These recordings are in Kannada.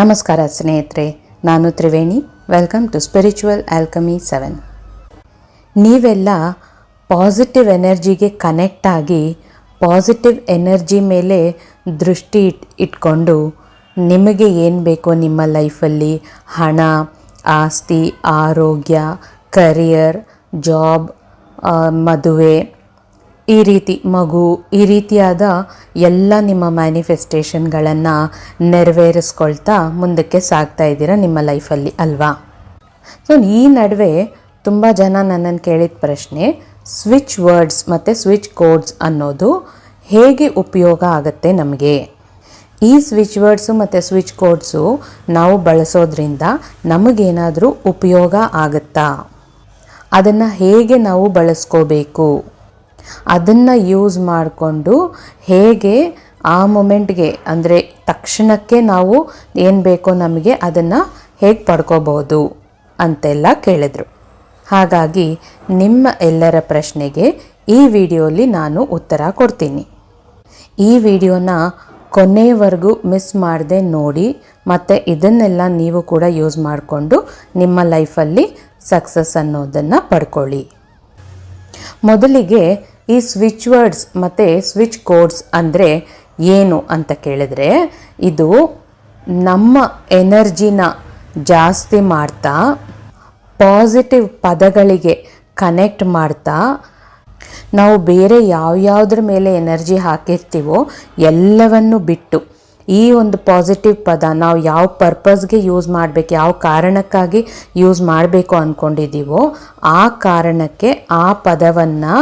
ನಮಸ್ಕಾರ ಸ್ನೇಹಿತರೆ, ನಾನು Triveni. Welcome to spiritual alchemy seven ನೀವೆಲ್ಲ ಪಾಸಿಟಿವ್ ಎನರ್ಜಿಗೆ ಕನೆಕ್ಟ್ ಆಗಿ ಪಾಸಿಟಿವ್ ಎನರ್ಜಿ ಮೇಲೆ ದೃಷ್ಟಿ ಇಟ್, ಇಟ್ಕೊಂಡು ನಿಮಗೆ ಏನು ಬೇಕೋ ನಿಮ್ಮ ಲೈಫಲ್ಲಿ ಹಣ, ಆಸ್ತಿ, ಆರೋಗ್ಯ ಕರಿಯರ್ ಜಾಬ್ ಮದುವೆ ಈ ರೀತಿ ಮಗು, ಈ ರೀತಿಯಾದ ಎಲ್ಲ ನಿಮ್ಮ ಮ್ಯಾನಿಫೆಸ್ಟೇಷನ್ಗಳನ್ನು ನೆರವೇರಿಸ್ಕೊಳ್ತಾ ಮುಂದಕ್ಕೆ ಸಾಗ್ತಾ ಇದ್ದೀರಾ ನಿಮ್ಮ ಲೈಫಲ್ಲಿ ಅಲ್ವಾ? ಸೊ ಈ ನಡುವೆ ತುಂಬ ಜನ ನನ್ನನ್ನು ಕೇಳಿದ ಪ್ರಶ್ನೆ ಸ್ವಿಚ್ ವರ್ಡ್ಸ್ ಮತ್ತು ಸ್ವಿಚ್ ಕೋಡ್ಸ್ ಅನ್ನೋದು ಹೇಗೆ ಉಪಯೋಗ ಆಗುತ್ತೆ ನಮಗೆ? ಈ ಸ್ವಿಚ್ ವರ್ಡ್ಸು ಮತ್ತು ಸ್ವಿಚ್ ಕೋಡ್ಸು ನಾವು ಬಳಸೋದ್ರಿಂದ ನಮಗೇನಾದರೂ ಉಪಯೋಗ ಆಗುತ್ತಾ? ಅದನ್ನು ಹೇಗೆ ನಾವು ಬಳಸ್ಕೋಬೇಕು? ಅದನ್ನು ಯೂಸ್ ಮಾಡಿಕೊಂಡು ಹೇಗೆ ಆ ಮೂಮೆಂಟ್ಗೆ ಅಂದರೆ ತಕ್ಷಣಕ್ಕೆ ನಾವು ಏನು ಬೇಕೋ ನಮಗೆ ಅದನ್ನು ಹೇಗೆ ಪಡ್ಕೋಬೋದು ಅಂತೆಲ್ಲ ಕೇಳಿದರು. ಹಾಗಾಗಿ ನಿಮ್ಮ ಎಲ್ಲರ ಪ್ರಶ್ನೆಗೆ ಈ ವಿಡಿಯೋಲಿ ನಾನು ಉತ್ತರ ಕೊಡ್ತೀನಿ. ಈ ವಿಡಿಯೋನ ಕೊನೆಯವರೆಗೂ ಮಿಸ್ ಮಾಡದೆ ನೋಡಿ, ಮತ್ತು ಇದನ್ನೆಲ್ಲ ನೀವು ಕೂಡ ಯೂಸ್ ಮಾಡಿಕೊಂಡು ನಿಮ್ಮ ಲೈಫಲ್ಲಿ ಸಕ್ಸಸ್ ಅನ್ನೋದನ್ನು ಪಡ್ಕೊಳ್ಳಿ. ಮೊದಲಿಗೆ ಈ ಸ್ವಿಚ್ ವರ್ಡ್ಸ್ ಮತ್ತು ಸ್ವಿಚ್ ಕೋಡ್ಸ್ ಅಂದರೆ ಏನು ಅಂತ ಕೇಳಿದ್ರೆ, ಇದು ನಮ್ಮ ಎನರ್ಜಿನ ಜಾಸ್ತಿ ಮಾಡ್ತಾ ಪಾಸಿಟಿವ್ ಪದಗಳಿಗೆ ಕನೆಕ್ಟ್ ಮಾಡ್ತಾ, ನಾವು ಬೇರೆ ಯಾವ್ಯಾವುದ್ರ ಮೇಲೆ ಎನರ್ಜಿ ಹಾಕಿರ್ತೀವೋ ಎಲ್ಲವನ್ನು ಬಿಟ್ಟು ಈ ಒಂದು ಪಾಸಿಟಿವ್ ಪದ ನಾವು ಯಾವ ಪರ್ಪಸ್ಗೆ ಯೂಸ್ ಮಾಡಬೇಕು, ಯಾವ ಕಾರಣಕ್ಕಾಗಿ ಯೂಸ್ ಮಾಡಬೇಕು ಅಂದ್ಕೊಂಡಿದ್ದೀವೋ ಆ ಕಾರಣಕ್ಕೆ ಆ ಪದವನ್ನು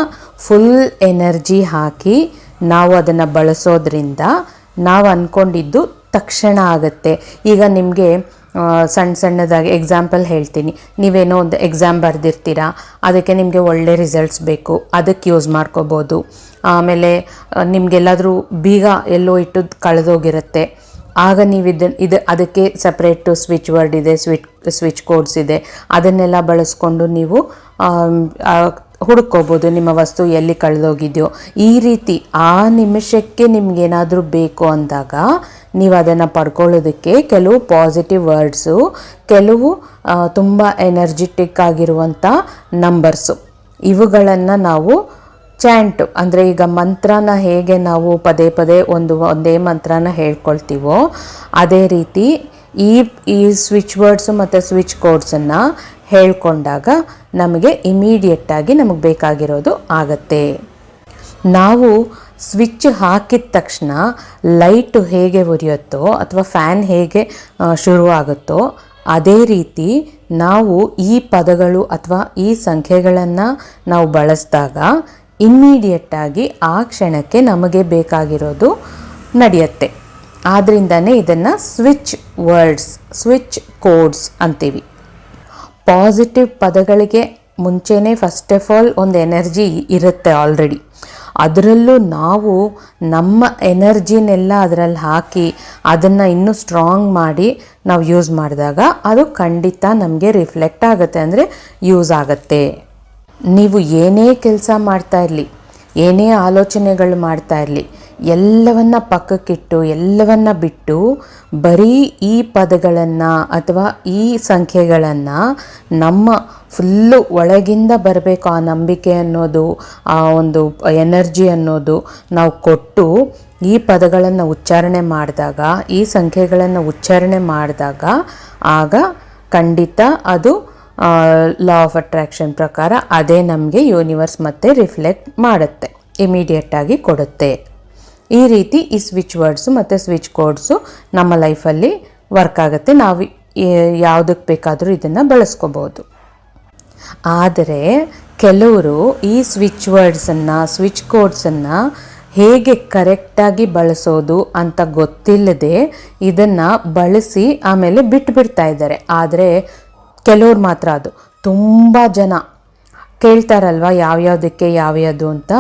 ಫುಲ್ ಎನರ್ಜಿ ಹಾಕಿ ನಾವು ಅದನ್ನು ಬಳಸೋದ್ರಿಂದ ನಾವು ಅಂದ್ಕೊಂಡಿದ್ದು ತಕ್ಷಣ ಆಗುತ್ತೆ. ಈಗ ನಿಮಗೆ ಸಣ್ಣ ಸಣ್ಣದಾಗಿ ಎಕ್ಸಾಂಪಲ್ ಹೇಳ್ತೀನಿ. ನೀವೇನೋ ಒಂದು ಎಕ್ಸಾಮ್ ಬರೆದಿರ್ತೀರಾ, ಅದಕ್ಕೆ ನಿಮಗೆ ಒಳ್ಳೆ ರಿಸಲ್ಟ್ಸ್ ಬೇಕು, ಅದಕ್ಕೆ ಯೂಸ್ ಮಾಡ್ಕೋಬೋದು. ಆಮೇಲೆ ನಿಮಗೆಲ್ಲಾದರೂ ಬೀಗ ಎಲ್ಲೋ ಇಟ್ಟದ್ದು ಕಳೆದೋಗಿರುತ್ತೆ. ಆಗ ನೀವು ಇದನ್ನು ಇದು ಅದಕ್ಕೆ ಸಪ್ರೇಟು ಸ್ವಿಚ್ ವರ್ಡ್ ಇದೆ ಸ್ವಿಚ್ ಸ್ವಿಚ್ ಕೋಡ್ಸ್ ಇದೆ. ಅದನ್ನೆಲ್ಲ ಬಳಸ್ಕೊಂಡು ನೀವು ಹುಡುಕೋಬೋದು ನಿಮ್ಮ ವಸ್ತು ಎಲ್ಲಿ ಕಳೆದೋಗಿದೆಯೋ. ಈ ರೀತಿ ಆ ನಿಮಿಷಕ್ಕೆ ನಿಮಗೇನಾದರೂ ಬೇಕು ಅಂದಾಗ ನೀವು ಅದನ್ನು ಪಡ್ಕೊಳ್ಳೋದಕ್ಕೆ ಕೆಲವು ಪಾಸಿಟಿವ್ ವರ್ಡ್ಸು ಕೆಲವು ತುಂಬ ಎನರ್ಜಿಟಿಕ್ ಆಗಿರುವಂಥ ನಂಬರ್ಸು ಇವುಗಳನ್ನು ನಾವು ಚಾಂಟು, ಅಂದರೆ ಈಗ ಮಂತ್ರನ ಹೇಗೆ ನಾವು ಪದೇ ಪದೇ ಒಂದು ಒಂದೇ ಮಂತ್ರನ ಹೇಳ್ಕೊಳ್ತೀವೋ, ಅದೇ ರೀತಿ ಈ ಈ ಸ್ವಿಚ್ ವರ್ಡ್ಸು ಮತ್ತು ಸ್ವಿಚ್ ಕೋಡ್ಸನ್ನು ಹೇಳ್ಕೊಂಡಾಗ ನಮಗೆ ಇಮಿಡಿಯೇಟಾಗಿ ನಮಗೆ ಬೇಕಾಗಿರೋದು ಆಗತ್ತೆ. ನಾವು ಸ್ವಿಚ್ ಹಾಕಿದ ತಕ್ಷಣ ಲೈಟು ಹೇಗೆ ಉರಿಯುತ್ತೋ ಅಥವಾ ಫ್ಯಾನ್ ಹೇಗೆ ಶುರುವಾಗುತ್ತೋ, ಅದೇ ರೀತಿ ನಾವು ಈ ಪದಗಳು ಅಥವಾ ಈ ಸಂಖ್ಯೆಗಳನ್ನು ನಾವು ಬಳಸಿದಾಗ ಇಮ್ಮಿಡಿಯೇಟಾಗಿ ಆ ಕ್ಷಣಕ್ಕೆ ನಮಗೆ ಬೇಕಾಗಿರೋದು ನಡೆಯುತ್ತೆ. ಆದ್ದರಿಂದನೇ ಇದನ್ನು ಸ್ವಿಚ್ ವರ್ಡ್ಸ್ ಸ್ವಿಚ್ ಕೋಡ್ಸ್ ಅಂತೀವಿ. ಪಾಸಿಟಿವ್ ಪದಗಳಿಗೆ ಮುಂಚೆನೇ ಫಸ್ಟ್ ಆಫ್ ಆಲ್ ಒಂದು ಎನರ್ಜಿ ಇರುತ್ತೆ ಆಲ್ರೆಡಿ ಅದರಲ್ಲೂ ನಾವು ನಮ್ಮ ಎನರ್ಜಿನೆಲ್ಲ ಅದರಲ್ಲಿ ಹಾಕಿ ಅದನ್ನು ಇನ್ನೂ ಸ್ಟ್ರಾಂಗ್ ಮಾಡಿ ನಾವು ಯೂಸ್ ಮಾಡಿದಾಗ ಅದು ಖಂಡಿತ ನಮಗೆ ರಿಫ್ಲೆಕ್ಟ್ ಆಗುತ್ತೆ ಅಂದರೆ ಯೂಸ್ ಆಗುತ್ತೆ. ನೀವು ಏನೇ ಕೆಲಸ ಮಾಡ್ತಾ ಇರಲಿ, ಏನೇ ಆಲೋಚನೆಗಳು ಮಾಡ್ತಾ ಇರಲಿ, ಎಲ್ಲವನ್ನ ಪಕ್ಕಕ್ಕಿಟ್ಟು, ಎಲ್ಲವನ್ನ ಬಿಟ್ಟು ಬರೀ ಈ ಪದಗಳನ್ನು ಅಥವಾ ಈ ಸಂಖ್ಯೆಗಳನ್ನು ನಮ್ಮ ಫುಲ್ಲು ಒಳಗಿಂದ ಬರಬೇಕು. ಆ ನಂಬಿಕೆ ಅನ್ನೋದು, ಆ ಒಂದು ಎನರ್ಜಿ ಅನ್ನೋದು ನಾವು ಕೊಟ್ಟು ಈ ಪದಗಳನ್ನು ಉಚ್ಚಾರಣೆ ಮಾಡಿದಾಗ, ಈ ಸಂಖ್ಯೆಗಳನ್ನು ಉಚ್ಚಾರಣೆ ಮಾಡಿದಾಗ, ಆಗ ಖಂಡಿತ ಅದು ಲಾ ಆಫ್ ಅಟ್ರಾಕ್ಷನ್ ಪ್ರಕಾರ ಅದೇ ನಮಗೆ ಯೂನಿವರ್ಸ್ ಮತ್ತೆ ರಿಫ್ಲೆಕ್ಟ್ ಮಾಡುತ್ತೆ ಇಮಿಡಿಯೇಟಾಗಿ ಕೊಡುತ್ತೆ. ಈ ರೀತಿ ಈ ಸ್ವಿಚ್ ವರ್ಡ್ಸು ಮತ್ತು ಸ್ವಿಚ್ ಕೋಡ್ಸು ನಮ್ಮ ಲೈಫಲ್ಲಿ ವರ್ಕ್ ಆಗುತ್ತೆ. ನಾವು ಯಾವುದಕ್ಕೆ ಬೇಕಾದರೂ ಇದನ್ನು ಬಳಸ್ಕೋಬೋದು. ಆದರೆ ಕೆಲವರು ಈ ಸ್ವಿಚ್ ವರ್ಡ್ಸನ್ನು ಸ್ವಿಚ್ ಕೋಡ್ಸನ್ನು ಹೇಗೆ ಕರೆಕ್ಟಾಗಿ ಬಳಸೋದು ಅಂತ ಗೊತ್ತಿಲ್ಲದೆ ಇದನ್ನು ಬಳಸಿ ಆಮೇಲೆ ಬಿಟ್ಟುಬಿಡ್ತಾ ಇದ್ದಾರೆ. ಆದರೆ ಕೆಲವ್ರು ಮಾತ್ರ ಅದು. ತುಂಬ ಜನ ಕೇಳ್ತಾರಲ್ವ ಯಾವ್ಯಾವುದಕ್ಕೆ ಯಾವ್ಯಾವುದು ಅಂತ.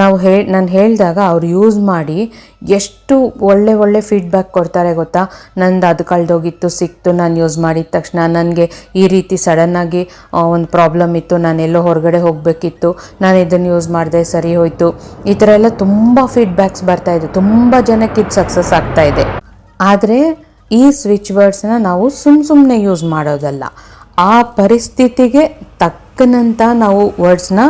ನಾವು ಹೇ, ನಾನು ಹೇಳಿದಾಗ ಅವ್ರು ಯೂಸ್ ಮಾಡಿ ಎಷ್ಟು ಒಳ್ಳೆ ಒಳ್ಳೆ ಫೀಡ್ಬ್ಯಾಕ್ ಕೊಡ್ತಾರೆ ಗೊತ್ತಾ? ನಂದು ಅದು ಕಳೆದೋಗಿತ್ತು, ಸಿಕ್ತು, ನಾನು ಯೂಸ್ ಮಾಡಿದ ತಕ್ಷಣ ನನಗೆ ಈ ರೀತಿ ಸಡನ್ನಾಗಿ ಒಂದು ಪ್ರಾಬ್ಲಮ್ ಇತ್ತು, ನಾನು ಎಲ್ಲೋ ಹೊರಗಡೆ ಹೋಗಬೇಕಿತ್ತು, ನಾನು ಇದನ್ನು ಯೂಸ್ ಮಾಡಿದೆ, ಸರಿ ಹೋಯಿತು. ಈ ಥರ ಎಲ್ಲ ತುಂಬ ಫೀಡ್ಬ್ಯಾಕ್ಸ್ ಬರ್ತಾಯಿದೆ ತುಂಬ ಜನಕ್ಕೆ ಇದು ಸಕ್ಸಸ್ ಆಗ್ತಾಯಿದೆ ಆದರೆ ಈ ಸ್ವಿಚ್ ವರ್ಡ್ಸ್ನ ನಾವು ಸುಮ್ಮ ಸುಮ್ಮನೆ ಯೂಸ್ ಮಾಡೋದಲ್ಲ. ಆ ಪರಿಸ್ಥಿತಿಗೆ ತಕ್ಕನಂತ ನಾವು ವರ್ಡ್ಸ್ನ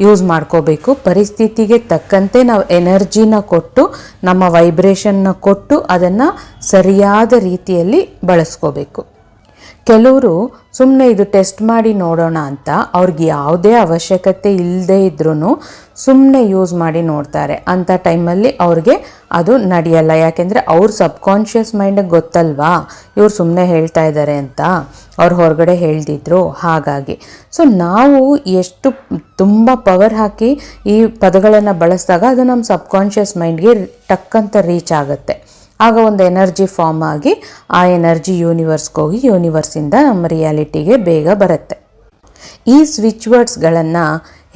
ಯೂಸ್ ಮಾಡ್ಕೋಬೇಕು. ಪರಿಸ್ಥಿತಿಗೆ ತಕ್ಕಂತೆ ನಾವು ಎನರ್ಜಿನ ಕೊಟ್ಟು, ನಮ್ಮ ವೈಬ್ರೇಷನ್ನ ಕೊಟ್ಟು ಅದನ್ನು ಸರಿಯಾದ ರೀತಿಯಲ್ಲಿ ಬಳಸ್ಕೋಬೇಕು. ಕೆಲವರು ಸುಮ್ಮನೆ ಇದು ಟೆಸ್ಟ್ ಮಾಡಿ ನೋಡೋಣ ಅಂತ ಅವ್ರಿಗೆ ಯಾವುದೇ ಅವಶ್ಯಕತೆ ಇಲ್ಲದೆ ಇದ್ರೂ ಸುಮ್ಮನೆ ಯೂಸ್ ಮಾಡಿ ನೋಡ್ತಾರೆ. ಅಂಥ ಟೈಮಲ್ಲಿ ಅವ್ರಿಗೆ ಅದು ನಡೆಯಲ್ಲ. ಯಾಕೆಂದರೆ ಅವ್ರ ಸಬ್ಕಾನ್ಷಿಯಸ್ ಮೈಂಡಿಗೆ ಗೊತ್ತಲ್ವಾ? ಇವ್ರು ಸುಮ್ಮನೆ ಹೇಳ್ತಾ ಇದ್ದಾರೆ ಅಂತ ಅವ್ರು ಹೊರಗಡೆ ಹೇಳ್ದಿದ್ರು. ಹಾಗಾಗಿ. ಸೊ, ನಾವು ಎಷ್ಟು ತುಂಬ ಪವರ್ ಹಾಕಿ ಈ ಪದಗಳನ್ನು ಬಳಸಿದಾಗ ಅದು ನಮ್ಮ ಸಬ್ಕಾನ್ಷಿಯಸ್ ಮೈಂಡ್ಗೆ ಟಕ್ಕಂತ ರೀಚ್ ಆಗುತ್ತೆ. ಆಗ ಒಂದು ಎನರ್ಜಿ ಫಾರ್ಮ್ ಆಗಿ ಆ ಎನರ್ಜಿ ಯೂನಿವರ್ಸ್ಗೆ ಹೋಗಿ ಯೂನಿವರ್ಸಿಂದ ನಮ್ಮ ರಿಯಾಲಿಟಿಗೆ ಬೇಗ ಬರುತ್ತೆ. ಈ ಸ್ವಿಚ್ ವರ್ಡ್ಸ್ಗಳನ್ನು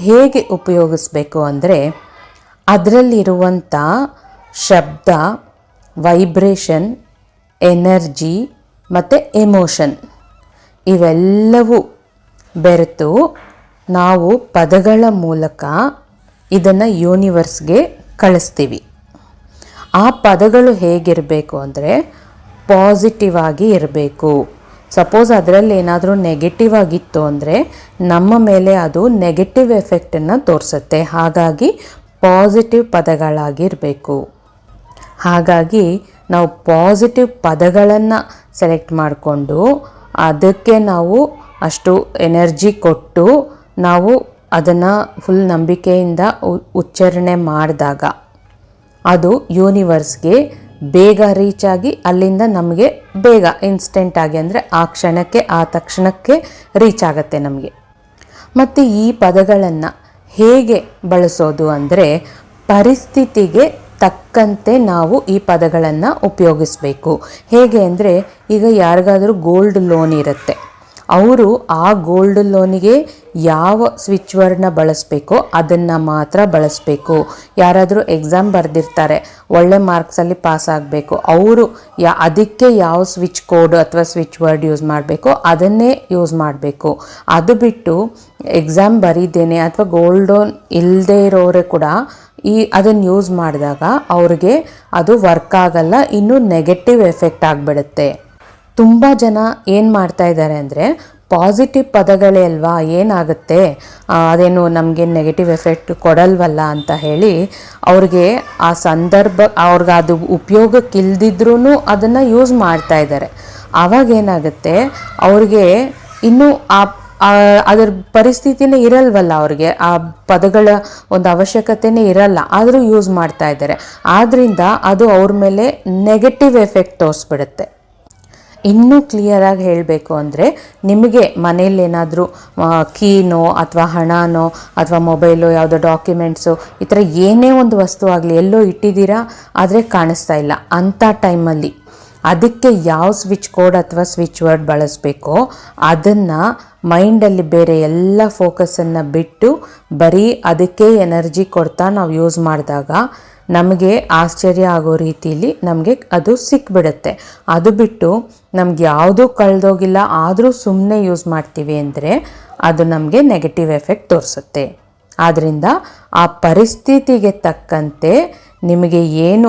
ಹೇಗೆ ಉಪಯೋಗಿಸ್ಬೇಕು ಅಂದರೆ ಅದರಲ್ಲಿರುವಂಥ ಶಬ್ದ, ವೈಬ್ರೇಷನ್, ಎನರ್ಜಿ ಮತ್ತು ಎಮೋಷನ್ ಇವೆಲ್ಲವೂ ಬೆರೆತು ನಾವು ಪದಗಳ ಮೂಲಕ ಇದನ್ನು ಯೂನಿವರ್ಸ್ಗೆ ಕಳಿಸ್ತೀವಿ. ಆ ಪದಗಳು ಹೇಗಿರಬೇಕು ಅಂದರೆ ಪಾಸಿಟಿವ್ ಆಗಿ ಇರಬೇಕು. ಸಪೋಸ್ ಅದರಲ್ಲಿ ಏನಾದರೂ ನೆಗೆಟಿವ್ ಆಗಿತ್ತು ಅಂದರೆ ನಮ್ಮ ಮೇಲೆ ಅದು ನೆಗೆಟಿವ್ ಎಫೆಕ್ಟನ್ನು ತೋರಿಸುತ್ತೆ. ಹಾಗಾಗಿ ಪಾಸಿಟಿವ್ ಪದಗಳಾಗಿರಬೇಕು ಹಾಗಾಗಿ ನಾವು ಪಾಸಿಟಿವ್ ಪದಗಳನ್ನು ಸೆಲೆಕ್ಟ್ ಮಾಡಿಕೊಂಡು ಅದಕ್ಕೆ ನಾವು ಅಷ್ಟು ಎನರ್ಜಿ ಕೊಟ್ಟು ನಾವು ಅದನ್ನು ಫುಲ್ ನಂಬಿಕೆಯಿಂದ ಉಚ್ಚಾರಣೆ ಮಾಡಿದಾಗ ಅದು ಯೂನಿವರ್ಸ್ಗೆ ಬೇಗ ರೀಚ್ ಆಗಿ ಅಲ್ಲಿಂದ ನಮಗೆ ಬೇಗ ಇನ್ಸ್ಟೆಂಟ್ ಆಗಿ ಅಂದರೆ ಆ ಕ್ಷಣಕ್ಕೆ, ಆ ತಕ್ಷಣಕ್ಕೆ ರೀಚ್ ಆಗುತ್ತೆ ನಮಗೆ. ಮತ್ತು ಈ ಪದಗಳನ್ನು ಹೇಗೆ ಬಳಸೋದು ಅಂದರೆ ಪರಿಸ್ಥಿತಿಗೆ ತಕ್ಕಂತೆ ನಾವು ಈ ಪದಗಳನ್ನು ಉಪಯೋಗಿಸ್ಬೇಕು. ಹೇಗೆ ಅಂದರೆ ಈಗ ಯಾರಿಗಾದರೂ ಗೋಲ್ಡ್ ಲೋನ್ ಇರುತ್ತೆ. ಅವರು ಆ ಗೋಲ್ಡ್ ಲೋನಿಗೆ ಯಾವ ಸ್ವಿಚ್ ವರ್ಡ್ನ ಬಳಸಬೇಕು ಅದನ್ನು ಮಾತ್ರ ಬಳಸಬೇಕು. ಯಾರಾದರೂ ಎಕ್ಸಾಮ್ ಬರೆದಿರ್ತಾರೆ, ಒಳ್ಳೆ ಮಾರ್ಕ್ಸಲ್ಲಿ ಪಾಸ್ ಆಗಬೇಕು, ಅವರು ಯಾ, ಅದಕ್ಕೆ ಯಾವ ಸ್ವಿಚ್ ಕೋಡ್ ಅಥವಾ ಸ್ವಿಚ್ ವರ್ಡ್ ಯೂಸ್ ಮಾಡಬೇಕು ಅದನ್ನೇ ಯೂಸ್ ಮಾಡಬೇಕು. ಅದು ಬಿಟ್ಟು ಎಕ್ಸಾಮ್ ಬರೀದೇನೆ ಅಥವಾ ಗೋಲ್ಡ್ ಲೋನ್ ಇಲ್ಲದೆ ಇರೋರೆ ಕೂಡ ಈ, ಅದನ್ನು ಯೂಸ್ ಮಾಡಿದಾಗ ಅವ್ರಿಗೆ ಅದು ವರ್ಕ್ ಆಗಲ್ಲ, ಇನ್ನೂ ನೆಗೆಟಿವ್ ಎಫೆಕ್ಟ್ ಆಗಿಬಿಡುತ್ತೆ. ತುಂಬ ಜನ ಏನು ಮಾಡ್ತಾ ಇದ್ದಾರೆ ಅಂದರೆ ಪಾಸಿಟಿವ್ ಪದಗಳೇ ಅಲ್ವಾ, ಏನಾಗುತ್ತೆ? ಅದೇನು ನಮಗೆ ನೆಗೆಟಿವ್ ಎಫೆಕ್ಟ್ ಕೊಡಲ್ವಲ್ಲ ಅಂತ ಹೇಳಿ ಅವ್ರಿಗೆ ಆ ಸಂದರ್ಭ, ಅವ್ರಿಗೆ ಅದು ಉಪಯೋಗಕ್ಕಿಲ್ದಿದ್ರೂ ಅದನ್ನು ಯೂಸ್ ಮಾಡ್ತಾ ಇದ್ದಾರೆ. ಆವಾಗ ಏನಾಗುತ್ತೆ? ಅವ್ರಿಗೆ ಇನ್ನೂ ಆ- ಅದರ ಪರಿಸ್ಥಿತಿನೇ ಇರಲ್ವಲ್ಲ ಅವ್ರಿಗೆ. ಆ ಪದಗಳ ಒಂದು ಅವಶ್ಯಕತೆನೇ ಇರಲ್ಲ, ಆದರೂ ಯೂಸ್ ಮಾಡ್ತಾ ಇದ್ದಾರೆ. ಆದ್ದರಿಂದ ಅದು ಅವ್ರ ಮೇಲೆ ನೆಗೆಟಿವ್ ಎಫೆಕ್ಟ್ ತೋರಿಸ್ಬಿಡುತ್ತೆ. ಇನ್ನೂ ಕ್ಲಿಯರಾಗಿ ಹೇಳಬೇಕು ಅಂದರೆ ನಿಮಗೆ ಮನೇಲಿ ಏನಾದರೂ ಕೀನೋ ಅಥವಾ ಹಣನೋ ಅಥವಾ ಮೊಬೈಲು ಯಾವುದೋ ಡಾಕ್ಯುಮೆಂಟ್ಸು ಈ ಥರ ಏನೇ ಒಂದು ವಸ್ತು ಆಗಲಿ ಎಲ್ಲೋ ಇಟ್ಟಿದ್ದೀರಾ, ಆದರೆ ಕಾಣಿಸ್ತಾ ಇಲ್ಲ. ಅಂಥ ಟೈಮಲ್ಲಿ ಅದಕ್ಕೆ ಯಾವ ಸ್ವಿಚ್ ಕೋಡ್ ಅಥವಾ ಸ್ವಿಚ್ ವರ್ಡ್ ಬಳಸಬೇಕೋ, ಅದನ್ನು ಮೈಂಡಲ್ಲಿ ಬೇರೆ ಎಲ್ಲ ಫೋಕಸನ್ನು ಬಿಟ್ಟು ಬರೀ ಅದಕ್ಕೆ ಎನರ್ಜಿ ಕೊಡ್ತಾ ನಾವು ಯೂಸ್ ಮಾಡಿದಾಗ ನಮಗೆ ಆಶ್ಚರ್ಯ ಆಗೋ ರೀತಿಯಲ್ಲಿ ನಮಗೆ ಅದು ಸಿಕ್ಬಿಡುತ್ತೆ. ಅದು ಬಿಟ್ಟು ನಮ್ಗೆ ಯಾವುದೂ ಕಳೆದೋಗಿಲ್ಲ, ಆದರೂ ಸುಮ್ಮನೆ ಯೂಸ್ ಮಾಡ್ತೀವಿ ಅಂದರೆ ಅದು ನಮಗೆ ನೆಗೆಟಿವ್ ಎಫೆಕ್ಟ್ ತೋರಿಸುತ್ತೆ. ಆದ್ದರಿಂದ ಆ ಪರಿಸ್ಥಿತಿಗೆ ತಕ್ಕಂತೆ ನಿಮಗೆ ಏನು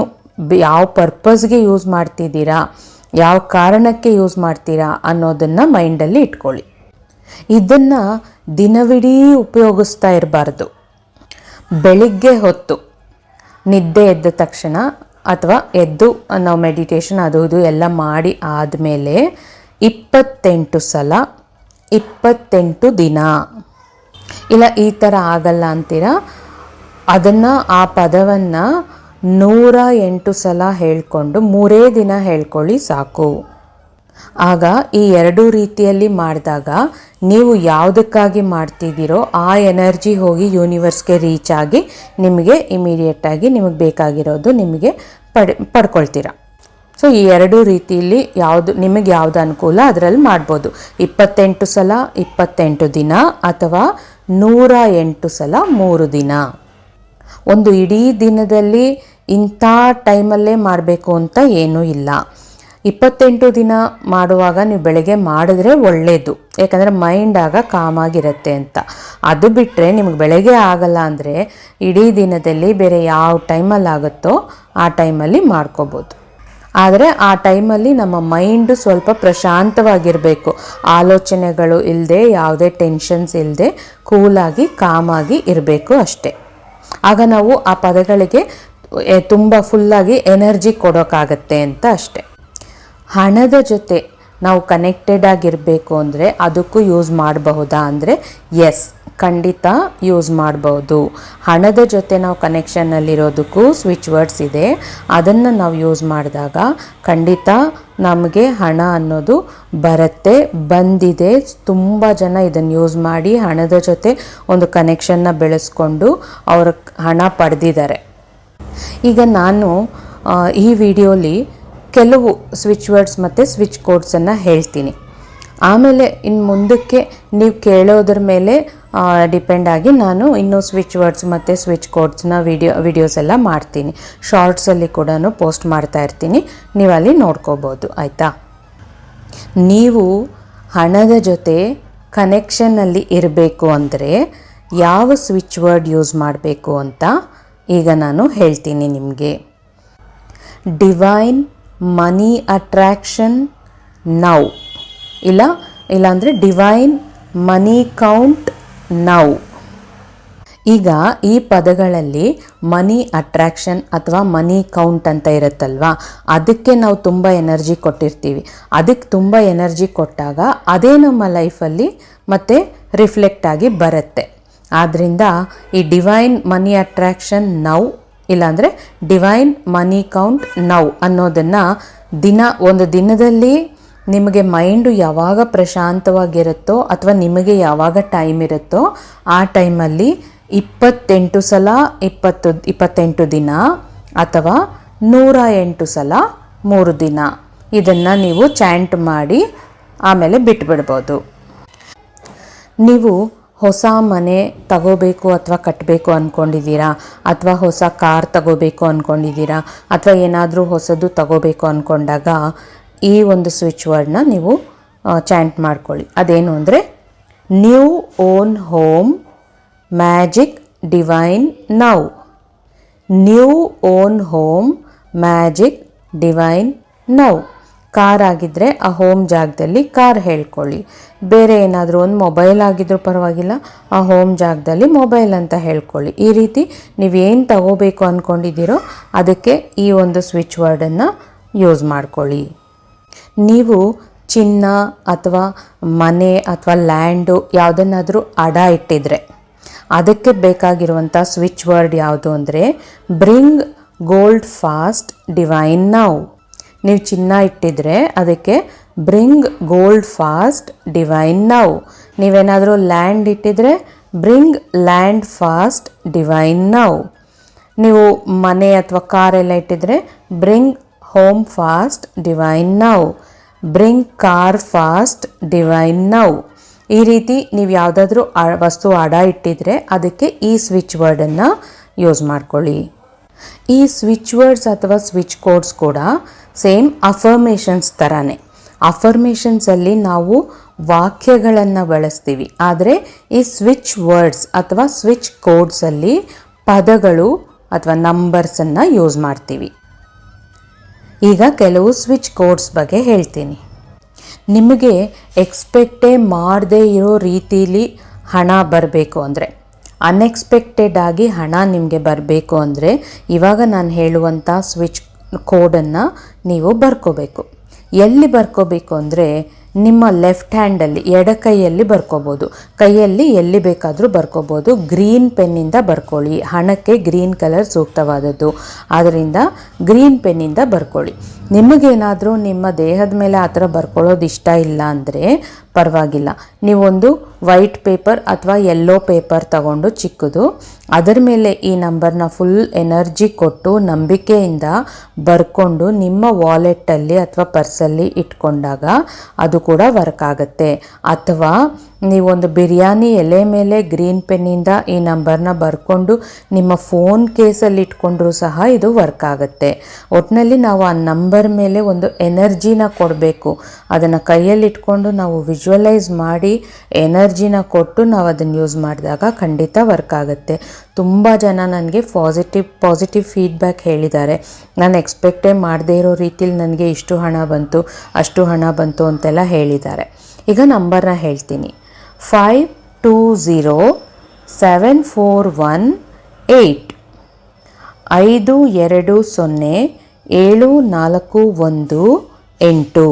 ಯಾವ ಪರ್ಪಸ್ಗೆ ಯೂಸ್ ಮಾಡ್ತಿದ್ದೀರಾ, ಯಾವ ಕಾರಣಕ್ಕೆ ಯೂಸ್ ಮಾಡ್ತೀರಾ ಅನ್ನೋದನ್ನು ಮೈಂಡಲ್ಲಿ ಇಟ್ಕೊಳ್ಳಿ. ಇದನ್ನು ದಿನವಿಡೀ ಉಪಯೋಗಿಸ್ತಾ ಇರಬಾರ್ದು. ಬೆಳಿಗ್ಗೆ ಹೊತ್ತು ನಿದ್ದೆ ಎದ್ದ ತಕ್ಷಣ ಅಥವಾ ಎದ್ದು ನಾವು ಮೆಡಿಟೇಷನ್ ಅದು ಇದು ಎಲ್ಲ ಮಾಡಿ ಆದಮೇಲೆ ಇಪ್ಪತ್ತೆಂಟು ಸಲ, ಇಪ್ಪತ್ತೆಂಟು ದಿನ. ಇಲ್ಲ, ಈ ಥರ ಆಗಲ್ಲ ಅಂತೀರ? ಅದನ್ನು ಆ ಪದವನ್ನು ನೂರ ಎಂಟು ಸಲ ಹೇಳ್ಕೊಂಡು ಮೂರೇ ದಿನ ಹೇಳ್ಕೊಳ್ಳಿ ಸಾಕು. ಆಗ ಈ ಎರಡೂ ರೀತಿಯಲ್ಲಿ ಮಾಡಿದಾಗ ನೀವು ಯಾವುದಕ್ಕಾಗಿ ಮಾಡ್ತಿದ್ದೀರೋ ಆ ಎನರ್ಜಿ ಹೋಗಿ ಯೂನಿವರ್ಸ್ಗೆ ರೀಚ್ ಆಗಿ ನಿಮಗೆ ಇಮಿಡಿಯೇಟಾಗಿ ನಿಮಗೆ ಬೇಕಾಗಿರೋದು ನಿಮಗೆ ಪಡ್, ಪಡ್ಕೊಳ್ತೀರ. ಸೊ ಈ ಎರಡೂ ರೀತಿಯಲ್ಲಿ ಯಾವುದು, ನಿಮಗೆ ಯಾವುದು ಅನುಕೂಲ ಅದರಲ್ಲಿ ಮಾಡ್ಬೋದು. ಇಪ್ಪತ್ತೆಂಟು ಸಲ ಇಪ್ಪತ್ತೆಂಟು ದಿನ ಅಥವಾ ನೂರ ಎಂಟು ಸಲ ಮೂರು ದಿನ. ಒಂದು ಇಡೀ ದಿನದಲ್ಲಿ ಇಂಥ ಟೈಮಲ್ಲೇ ಮಾಡಬೇಕು ಅಂತ ಏನೂ ಇಲ್ಲ. ಇಪ್ಪತ್ತೆಂಟು ದಿನ ಮಾಡುವಾಗ ನೀವು ಬೆಳಗ್ಗೆ ಮಾಡಿದ್ರೆ ಒಳ್ಳೆಯದು ಯಾಕಂದರೆ ಮೈಂಡ್ ಆಗ ಕಾಮಾಗಿರುತ್ತೆ ಅಂತ. ಅದು ಬಿಟ್ಟರೆ ನಿಮಗೆ ಬೆಳಗ್ಗೆ ಆಗಲ್ಲ ಅಂದರೆ ಇಡೀ ದಿನದಲ್ಲಿ ಬೇರೆ ಯಾವ ಟೈಮಲ್ಲಿ ಆಗುತ್ತೋ ಆ ಟೈಮಲ್ಲಿ ಮಾಡ್ಕೋಬೋದು. ಆದರೆ ಆ ಟೈಮಲ್ಲಿ ನಮ್ಮ ಮೈಂಡು ಸ್ವಲ್ಪ ಪ್ರಶಾಂತವಾಗಿರಬೇಕು. ಆಲೋಚನೆಗಳು ಇಲ್ಲದೆ ಯಾವುದೇ ಟೆನ್ಷನ್ಸ್ ಇಲ್ಲದೆ ಕೂಲಾಗಿ ಕಾಮಾಗಿ ಇರಬೇಕು ಅಷ್ಟೇ. ಆಗ ನಾವು ಆ ಪದಗಳಿಗೆ ತುಂಬ ಫುಲ್ಲಾಗಿ ಎನರ್ಜಿ ಕೊಡೋಕ್ಕಾಗತ್ತೆ ಅಂತ ಅಷ್ಟೆ. ಹಣದ ಜೊತೆ ನಾವು ಕನೆಕ್ಟೆಡ್ ಆಗಿರಬೇಕು ಅಂದರೆ ಅದಕ್ಕೂ ಯೂಸ್ ಮಾಡಬಹುದಾ ಅಂದರೆ ಎಸ್ ಖಂಡಿತ ಯೂಸ್ ಮಾಡಬಹುದು ಹಣದ ಜೊತೆ ನಾವು ಕನೆಕ್ಷನ್ನಲ್ಲಿರೋದಕ್ಕೂ ಸ್ವಿಚ್ ವರ್ಡ್ಸ್ ಇದೆ. ಅದನ್ನು ನಾವು ಯೂಸ್ ಮಾಡಿದಾಗ ಖಂಡಿತ ನಮಗೆ ಹಣ ಅನ್ನೋದು ಬರುತ್ತೆ, ಬಂದಿದೆ. ತುಂಬ ಜನ ಇದನ್ನು ಯೂಸ್ ಮಾಡಿ ಹಣದ ಜೊತೆ ಒಂದು ಕನೆಕ್ಷನ್ನ ಬೆಳೆಸ್ಕೊಂಡು ಅವರು ಹಣ ಪಡೆದಿದ್ದಾರೆ. ಈಗ ನಾನು ಈ ವಿಡಿಯೋಲಿ ಕೆಲವು ಸ್ವಿಚ್ ವರ್ಡ್ಸ್ ಮತ್ತು ಸ್ವಿಚ್ ಕೋಡ್ಸನ್ನು ಹೇಳ್ತೀನಿ. ಆಮೇಲೆ ಇನ್ನು ಮುಂದಕ್ಕೆ ನೀವು ಕೇಳೋದ್ರ ಮೇಲೆ ಡಿಪೆಂಡ್ ಆಗಿ ನಾನು ಇನ್ನೂ ಸ್ವಿಚ್ ವರ್ಡ್ಸ್ ಮತ್ತು ಸ್ವಿಚ್ ಕೋಡ್ಸ್ನ ವಿಡಿಯೋ ವಿಡಿಯೋಸ್ ಎಲ್ಲ ಮಾಡ್ತೀನಿ. ಶಾರ್ಟ್ಸಲ್ಲಿ ಕೂಡ ಪೋಸ್ಟ್ ಮಾಡ್ತಾ ಇರ್ತೀನಿ. ನೀವು ಅಲ್ಲಿ ನೋಡ್ಕೋಬೋದು, ಆಯಿತಾ? ನೀವು ಹಣದ ಜೊತೆ ಕನೆಕ್ಷನ್ನಲ್ಲಿ ಇರಬೇಕು ಅಂದರೆ ಯಾವ ಸ್ವಿಚ್ ವರ್ಡ್ ಯೂಸ್ ಮಾಡಬೇಕು ಅಂತ ಈಗ ನಾನು ಹೇಳ್ತೀನಿ ನಿಮಗೆ. ಡಿವೈನ್ ಮನಿ ಅಟ್ರಾಕ್ಷನ್ ನೌ ಇಲ್ಲ? ಇಲ್ಲಾಂದರೆ ಡಿವೈನ್ ಮನಿ ಕೌಂಟ್ ನೌ ಈಗ ಈ ಪದಗಳಲ್ಲಿ ಮನಿ ಅಟ್ರಾಕ್ಷನ್ ಅಥವಾ ಮನಿ ಕೌಂಟ್ ಅಂತ ಇರುತ್ತಲ್ವಾ? ಅದಕ್ಕೆ ನಾವು ತುಂಬ ಎನರ್ಜಿ ಕೊಟ್ಟಿರ್ತೀವಿ. ಅದಕ್ಕೆ ತುಂಬ ಎನರ್ಜಿ ಕೊಟ್ಟಾಗ ಅದೇ ನಮ್ಮ ಲೈಫಲ್ಲಿ ಮತ್ತೆ ರಿಫ್ಲೆಕ್ಟ್ ಆಗಿ ಬರುತ್ತೆ. ಆದ್ದರಿಂದ ಈ ಡಿವೈನ್ ಮನಿ ಅಟ್ರಾಕ್ಷನ್ ನೌ ಇಲ್ಲಾಂದರೆ ಡಿವೈನ್ ಮನಿ ಕೌಂಟ್ ನೌ ಅನ್ನೋದನ್ನು ದಿನ, ಒಂದು ದಿನದಲ್ಲಿ ನಿಮಗೆ ಮೈಂಡು ಯಾವಾಗ ಪ್ರಶಾಂತವಾಗಿರುತ್ತೋ ಅಥವಾ ನಿಮಗೆ ಯಾವಾಗ ಟೈಮ್ ಇರುತ್ತೋ ಆ ಟೈಮಲ್ಲಿ ಇಪ್ಪತ್ತೆಂಟು ಸಲ, ಇಪ್ಪತ್ತು, ಇಪ್ಪತ್ತೆಂಟು ದಿನ ಅಥವಾ ನೂರ ಎಂಟು ಸಲ ಮೂರು ದಿನ ಇದನ್ನು ನೀವು ಚಾಂಟ್ ಮಾಡಿ ಆಮೇಲೆ ಬಿಟ್ಬಿಡ್ಬೋದು. ನೀವು ಹೊಸ ಮನೆ ತಗೋಬೇಕು ಅಥವಾ ಕಟ್ಟಬೇಕು ಅಂದ್ಕೊಂಡಿದ್ದೀರಾ ಅಥವಾ ಹೊಸ ಕಾರ್ ತಗೋಬೇಕು ಅಂದ್ಕೊಂಡಿದ್ದೀರಾ ಅಥವಾ ಏನಾದರೂ ಹೊಸದು ತಗೋಬೇಕು ಅಂದ್ಕೊಂಡಾಗ ಈ ಒಂದು ಸ್ವಿಚ್ ವರ್ಡ್ನ ನೀವು ಚಾಂಟ್ ಮಾಡ್ಕೊಳ್ಳಿ. ಅದೇನು ಅಂದರೆ new own home magic divine now new own home magic divine now car ಆಗಿದ್ದರೆ ಆ ಹೋಮ್ ಜಾಗದಲ್ಲಿ ಕಾರ್ ಹೇಳ್ಕೊಳ್ಳಿ. ಬೇರೆ ಏನಾದರೂ ಒಂದು ಮೊಬೈಲ್ ಆಗಿದ್ರೂ ಪರವಾಗಿಲ್ಲ, ಆ ಹೋಮ್ ಜಾಗದಲ್ಲಿ ಮೊಬೈಲ್ ಅಂತ ಹೇಳ್ಕೊಳ್ಳಿ. ಈ ರೀತಿ ನೀವೇನು ತಗೋಬೇಕು ಅಂದ್ಕೊಂಡಿದ್ದೀರೋ ಅದಕ್ಕೆ ಈ ಒಂದು ಸ್ವಿಚ್ ವರ್ಡನ್ನು ಯೂಸ್ ಮಾಡ್ಕೊಳ್ಳಿ. ನೀವು ಚಿನ್ನ ಅಥವಾ ಮನೆ ಅಥವಾ ಲ್ಯಾಂಡು ಯಾವುದನ್ನಾದರೂ ಅಡ ಇಟ್ಟಿದ್ರೆ, ಅದಕ್ಕೆ ಬೇಕಾಗಿರುವಂಥ ಸ್ವಿಚ್ ವರ್ಡ್ ಯಾವುದು ಅಂದರೆ bring gold fast divine now ನೀವು ಚಿನ್ನ ಇಟ್ಟಿದ್ರೆ ಅದಕ್ಕೆ bring gold fast divine now ನೀವೇನಾದರೂ land ಇಟ್ಟಿದ್ರೆ bring land fast divine now ನೀವು ಮನೆ ಅಥವಾ ಕಾರ್ ಎಲ್ಲ ಇಟ್ಟಿದ್ರೆ bring home fast divine now bring car fast divine now ಈ ರೀತಿ ನೀವು ಯಾವುದಾದ್ರೂ ವಸ್ತು ಅಡ ಇಟ್ಟಿದ್ರೆ ಅದಕ್ಕೆ ಈ ಸ್ವಿಚ್ ವರ್ಡನ್ನು ಯೂಸ್ ಮಾಡ್ಕೊಳ್ಳಿ. ಈ ಸ್ವಿಚ್ ವರ್ಡ್ಸ್ ಅಥವಾ ಸ್ವಿಚ್ ಕೋಡ್ಸ್ ಕೂಡ ಸೇಮ್ ಅಫರ್ಮೇಷನ್ಸ್ ಥರನೇ ಅಫರ್ಮೇಷನ್ಸಲ್ಲಿ ನಾವು ವಾಕ್ಯಗಳನ್ನು ಬಳಸ್ತೀವಿ. ಆದರೆ ಈ ಸ್ವಿಚ್ ವರ್ಡ್ಸ್ ಅಥವಾ ಸ್ವಿಚ್ ಕೋಡ್ಸಲ್ಲಿ ಪದಗಳು ಅಥವಾ ನಂಬರ್ಸನ್ನು ಯೂಸ್ ಮಾಡ್ತೀವಿ. ಈಗ ಕೆಲವು ಸ್ವಿಚ್ ಕೋಡ್ಸ್ ಬಗ್ಗೆ ಹೇಳ್ತೀನಿ. ನಿಮಗೆ ಎಕ್ಸ್ಪೆಕ್ಟೇ ಮಾಡದೇ ಇರೋ ರೀತಿಲಿ ಹಣ ಬರಬೇಕು ಅಂದರೆ ಅನ್ಎಕ್ಸ್ಪೆಕ್ಟೆಡ್ ಆಗಿ ಹಣ ನಿಮಗೆ ಬರಬೇಕು ಅಂದರೆ, ಇವಾಗ ನಾನು ಹೇಳುವಂಥ ಸ್ವಿಚ್ ಕೋಡನ್ನು ನೀವು ಬರ್ಕೋಬೇಕು. ಎಲ್ಲಿ ಬರ್ಕೋಬೇಕು ಅಂದರೆ ನಿಮ್ಮ ಲೆಫ್ಟ್ ಹ್ಯಾಂಡಲ್ಲಿ ಎಡ ಕೈಯಲ್ಲಿ ಬರ್ಕೋಬೋದು. ಕೈಯಲ್ಲಿ ಎಲ್ಲಿ ಬೇಕಾದರೂ ಬರ್ಕೋಬೋದು. ಗ್ರೀನ್ ಪೆನ್ನಿಂದ ಬರ್ಕೊಳ್ಳಿ. ಹಣಕ್ಕೆ ಗ್ರೀನ್ ಕಲರ್ ಸೂಕ್ತವಾದದ್ದು. ಆದ್ದರಿಂದ ಗ್ರೀನ್ ಪೆನ್ನಿಂದ ಬರ್ಕೊಳ್ಳಿ. ನಿಮಗೇನಾದರೂ ನಿಮ್ಮ ದೇಹದ ಮೇಲೆ ಆ ಥರ ಬರ್ಕೊಳ್ಳೋದು ಇಷ್ಟ ಇಲ್ಲ ಅಂದರೆ ಪರವಾಗಿಲ್ಲ. ನೀವೊಂದು ವೈಟ್ ಪೇಪರ್ ಅಥವಾ ಯೆಲ್ಲೋ ಪೇಪರ್ ತಗೊಂಡು ಚಿಕ್ಕದು, ಅದರ ಮೇಲೆ ಈ ನಂಬರ್ನ ಫುಲ್ ಎನರ್ಜಿ ಕೊಟ್ಟು ನಂಬಿಕೆಯಿಂದ ಬರ್ಕೊಂಡು ನಿಮ್ಮ ವಾಲೆಟ್ಟಲ್ಲಿ ಅಥವಾ ಪರ್ಸಲ್ಲಿ ಇಟ್ಕೊಂಡಾಗ ಅದು ಕೂಡ ವರ್ಕ್ ಆಗುತ್ತೆ. ಅಥವಾ ನೀವೊಂದು ಬಿರಿಯಾನಿ ಎಲೆ ಮೇಲೆ ಗ್ರೀನ್ ಪೆನ್ನಿಂದ ಈ ನಂಬರ್ನ ಬರ್ಕೊಂಡು ನಿಮ್ಮ ಫೋನ್ ಕೇಸಲ್ಲಿ ಇಟ್ಕೊಂಡ್ರೂ ಸಹ ಇದು ವರ್ಕ್ ಆಗುತ್ತೆ. ಒಟ್ಟಿನಲ್ಲಿ ನಾವು ಆ ನಂಬರ್ ಮೇಲೆ ಒಂದು ಎನರ್ಜಿನ ಕೊಡಬೇಕು. ಅದನ್ನು ಕೈಯಲ್ಲಿ ಇಟ್ಕೊಂಡು ನಾವು ವಿಜುವಲೈಸ್ ಮಾಡಿ ಎನರ್ಜಿನ ಕೊಟ್ಟು ನಾವು ಅದನ್ನು ಯೂಸ್ ಮಾಡಿದಾಗ ಖಂಡಿತ ವರ್ಕ್ ಆಗುತ್ತೆ. ತುಂಬ ಜನ ನನಗೆ ಪಾಸಿಟಿವ್ ಪಾಸಿಟಿವ್ ಫೀಡ್ಬ್ಯಾಕ್ ಹೇಳಿದ್ದಾರೆ. ನಾನು ಎಕ್ಸ್ಪೆಕ್ಟೇ ಮಾಡದೇ ಇರೋ ರೀತಿಲಿ ನನಗೆ ಇಷ್ಟು ಹಣ ಬಂತು, ಅಷ್ಟು ಹಣ ಬಂತು ಅಂತೆಲ್ಲ ಹೇಳಿದ್ದಾರೆ. ಈಗ ನಂಬರ್ನ ಹೇಳ್ತೀನಿ. Five two zero seven four one eight ಐದು ಎರಡು ಸೊನ್ನೆ ಏಳು ನಾಲ್ಕು ಒಂದು ಎಂಟು.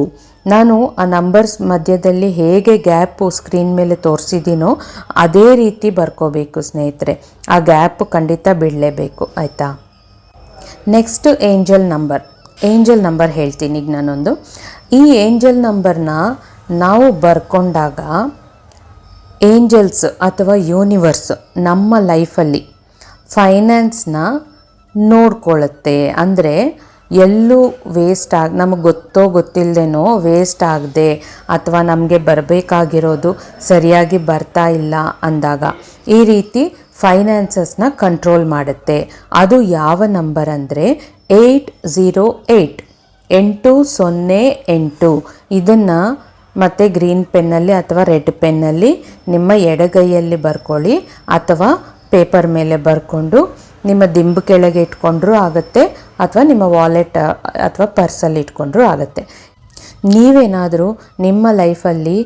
ನಾನು ಆ ನಂಬರ್ಸ್ ಮಧ್ಯದಲ್ಲಿ ಹೇಗೆ ಗ್ಯಾಪು ಸ್ಕ್ರೀನ್ ಮೇಲೆ ತೋರಿಸಿದ್ದೀನೋ ಅದೇ ರೀತಿ ಬರ್ಕೋಬೇಕು ಸ್ನೇಹಿತರೆ. ಆ ಗ್ಯಾಪ್ ಖಂಡಿತ ಬಿಡಲೇಬೇಕು ಆಯಿತಾ? Next angel number angel number ಹೇಳ್ತೀನಿ ಈಗ ನಾನೊಂದು. ಈ ಏಂಜಲ್ ನಂಬರ್ನ ನಾವು ಬರ್ಕೊಂಡಾಗ ಏಂಜಲ್ಸ್ ಅಥವಾ ಯೂನಿವರ್ಸ್ ನಮ್ಮ ಲೈಫಲ್ಲಿ ಫೈನಾನ್ಸ್ನ ನೋಡ್ಕೊಳ್ಳುತ್ತೆ. ಅಂದರೆ ಎಲ್ಲೂ ವೇಸ್ಟ್ ಆಗಿ, ನಮಗೆ ಗೊತ್ತೋ ಗೊತ್ತಿಲ್ಲದೇನೋ ವೇಸ್ಟ್ ಆಗದೆ ಅಥವಾ ನಮಗೆ ಬರಬೇಕಾಗಿರೋದು ಸರಿಯಾಗಿ ಬರ್ತಾ ಇಲ್ಲ ಅಂದಾಗ ಈ ರೀತಿ ಫೈನಾನ್ಸಸ್ನ ಕಂಟ್ರೋಲ್ ಮಾಡುತ್ತೆ. ಅದು ಯಾವ ನಂಬರ್ ಅಂದರೆ ಏಯ್ಟ್ ಝೀರೋ ಏಯ್ಟ್ ಎಂಟು ಸೊನ್ನೆ ಎಂಟು. ಇದನ್ನು ಮತ್ತು ಗ್ರೀನ್ ಪೆನ್ನಲ್ಲಿ ಅಥವಾ ರೆಡ್ ಪೆನ್ನಲ್ಲಿ ನಿಮ್ಮ ಎಡಗೈಯಲ್ಲಿ ಬರ್ಕೊಳ್ಳಿ ಅಥವಾ ಪೇಪರ್ ಮೇಲೆ ಬರ್ಕೊಂಡು ನಿಮ್ಮ ದಿಂಬು ಕೆಳಗೆ ಇಟ್ಕೊಂಡ್ರೂ ಆಗುತ್ತೆ ಅಥವಾ ನಿಮ್ಮ ವಾಲೆಟ್ ಅಥವಾ ಪರ್ಸಲ್ಲಿ ಇಟ್ಕೊಂಡ್ರೂ ಆಗುತ್ತೆ. ನೀವೇನಾದರೂ ನಿಮ್ಮ ಲೈಫಲ್ಲಿ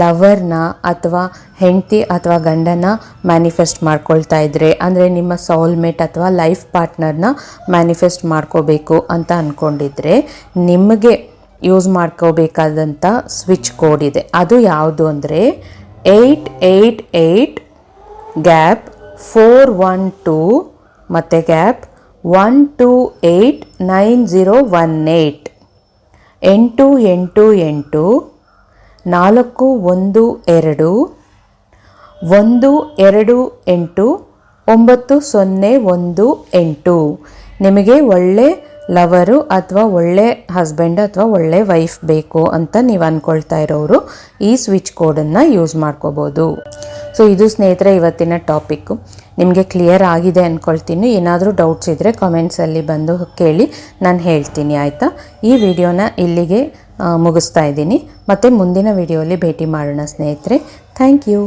ಲವರ್ನ ಅಥವಾ ಹೆಂಡತಿ ಅಥವಾ ಗಂಡನ ಮ್ಯಾನಿಫೆಸ್ಟ್ ಮಾಡ್ಕೊಳ್ತಾ ಇದ್ರೆ, ಅಂದರೆ ನಿಮ್ಮ ಸೌಲ್ಮೇಟ್ ಅಥವಾ ಲೈಫ್ ಪಾರ್ಟ್ನರ್ನ ಮ್ಯಾನಿಫೆಸ್ಟ್ ಮಾಡ್ಕೋಬೇಕು ಅಂತ ಅಂದ್ಕೊಂಡಿದ್ರೆ ನಿಮಗೆ ಯೂಸ್ ಮಾಡ್ಕೋಬೇಕಾದಂಥ ಸ್ವಿಚ್ ಕೋಡ್ ಇದೆ. ಅದು ಯಾವುದು ಅಂದರೆ eight eight eight gap four one two ಮತ್ತು gap one two eight nine zero one eight ಎಂಟು ಎಂಟು ಎಂಟು ನಾಲ್ಕು ಒಂದು ಎರಡು ಒಂದು ಎರಡು ಎಂಟು ಒಂಬತ್ತು ಸೊನ್ನೆ ಒಂದು ಎಂಟು. ನಿಮಗೆ ಒಳ್ಳೆ ಲವರು ಅಥವಾ ಒಳ್ಳೆ ಹಸ್ಬೆಂಡ್ ಅಥವಾ ಒಳ್ಳೆ ವೈಫ್ ಬೇಕು ಅಂತ ನೀವು ಅಂದ್ಕೊಳ್ತಾ ಇರೋರು ಈ ಸ್ವಿಚ್ ಕೋಡನ್ನು ಯೂಸ್ ಮಾಡ್ಕೋಬೋದು. ಸೊ, ಇದು ಸ್ನೇಹಿತರೆ ಇವತ್ತಿನ ಟಾಪಿಕ್ಕು ನಿಮಗೆ ಕ್ಲಿಯರ್ ಆಗಿದೆ ಅಂದ್ಕೊಳ್ತೀನಿ ಏನಾದರೂ ಡೌಟ್ಸ್ ಇದ್ದರೆ ಕಾಮೆಂಟ್ಸಲ್ಲಿ ಬಂದು ಕೇಳಿ ನಾನು ಹೇಳ್ತೀನಿ, ಆಯಿತಾ? ಈ ವಿಡಿಯೋನ ಇಲ್ಲಿಗೆ ಮುಗಿಸ್ತಾ ಇದ್ದೀನಿ. ಮತ್ತು ಮುಂದಿನ ವಿಡಿಯೋಲಿ ಭೇಟಿ ಮಾಡೋಣ ಸ್ನೇಹಿತರೆ. Thank you